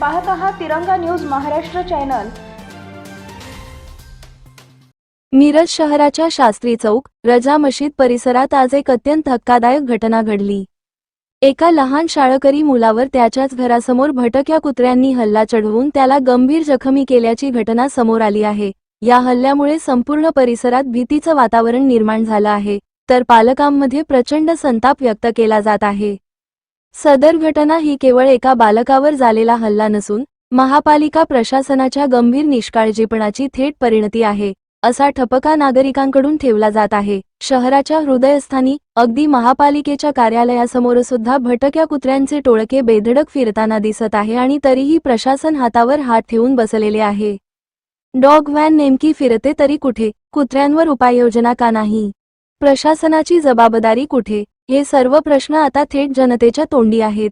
पाहत आहात तिरंगा न्यूज महाराष्ट्र चॅनल. मिरज शहराच्या शास्त्री चौक रजा मशीद परिसरात आज एक अत्यंत धक्कादायक घटना घडली. एका लहान शाळकरी मुलावर त्याच्याच घरासमोर भटक्या कुत्र्यांनी हल्ला चढवून त्याला गंभीर जखमी केल्याची घटना समोर आली आहे. या हल्ल्यामुळे संपूर्ण परिसरात भीतीचं वातावरण निर्माण झालं आहे. तर पालकांमध्ये प्रचंड संताप व्यक्त केला जात आहे. सदर घटना ही केवळ एका बालकावर झालेला हल्ला नसून महापालिका प्रशासनाच्या गंभीर निष्काळजीपणाची थेट परिणती आहे असा ठपका नागरिकांकडून ठेवला जात आहे. शहराच्या हृदयस्थानी अगदी महापालिकेच्या कार्यालयासमोर सुद्धा भटक्या कुत्र्यांचे टोळके बेधडक फिरताना दिसत आहे आणि तरीही प्रशासन हातावर हात ठेवून बसलेले आहे. डॉग व्हॅन नेमकी फिरते तरी कुठे? कुत्र्यांवर उपाययोजना का नाही? प्रशासनाची जबाबदारी कुठे? हे सर्व प्रश्न आता थेट जनतेच्या तोंडी आहेत.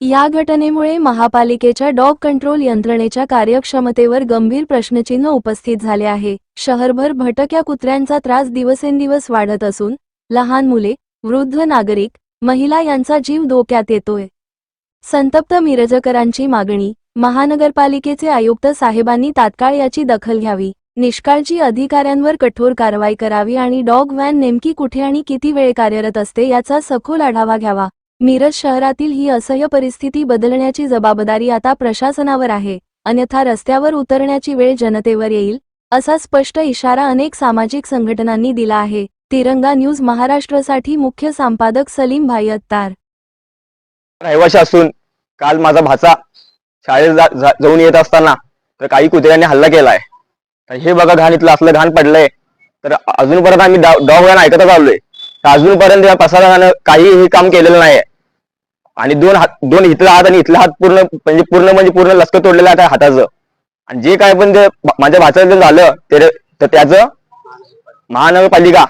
या घटनेमुळे महापालिकेच्या डॉग कंट्रोल यंत्रणेच्या कार्यक्षमतेवर गंभीर प्रश्नचिन्ह उपस्थित झाले आहे. शहरभर भटक्या कुत्र्यांचा त्रास दिवसेंदिवस वाढत असून लहान मुले वृद्ध नागरिक महिला यांचा जीव धोक्यात येतोय. संतप्त मिरजकरांची मागणी महानगरपालिकेचे आयुक्त साहेबांनी तात्काळ याची दखल घ्यावी. निष्काळजी अधिकाऱ्यांवर कठोर कारवाई करावी आणि डॉग व्हॅन नेमकी कुठे आणि किती वेळ कार्यरत असते याचा सखोल आढावा घ्यावा. मिरज शहरातील ही असह्य परिस्थिती बदलण्याची जबाबदारी आता प्रशासनावर आहे. अन्यथा रस्त्यावर उतरण्याची वेळ जनतेवर येईल असा स्पष्ट इशारा अनेक सामाजिक संघटनांनी दिला आहे. तिरंगा न्यूज महाराष्ट्रसाठी मुख्य संपादक सलीम भाई अत्तार. रहिवाशी असून काल माझा भाचा शाळेत जाऊन येत असताना तर काही कुत्र्यांनी हल्ला केलाय. हे बघा घाण इथलं असलं घाण पडलंय. तर अजूनपर्यंत आम्ही डॉग गाणं ऐकतच आलोय. तर अजूनपर्यंत या प्रशासनानं काही हे काम केलेलं नाही आणि दोन हात दोन इथला हात आणि इथला हात पूर्ण म्हणजे पूर्ण म्हणजे पूर्ण लस्क तोडलेलं आहे हाताचं. आणि जे काय पण ते माझ्या भाच्याचं जर झालं ते तर त्याचं महानगरपालिका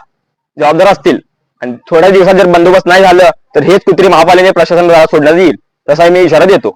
जबाबदार असतील. आणि थोड्या दिवसात जर बंदोबस्त नाही झालं तर हेच कुत्री महापालिका प्रशासन सोडण्यात येईल. तसा मी इशारा देतो.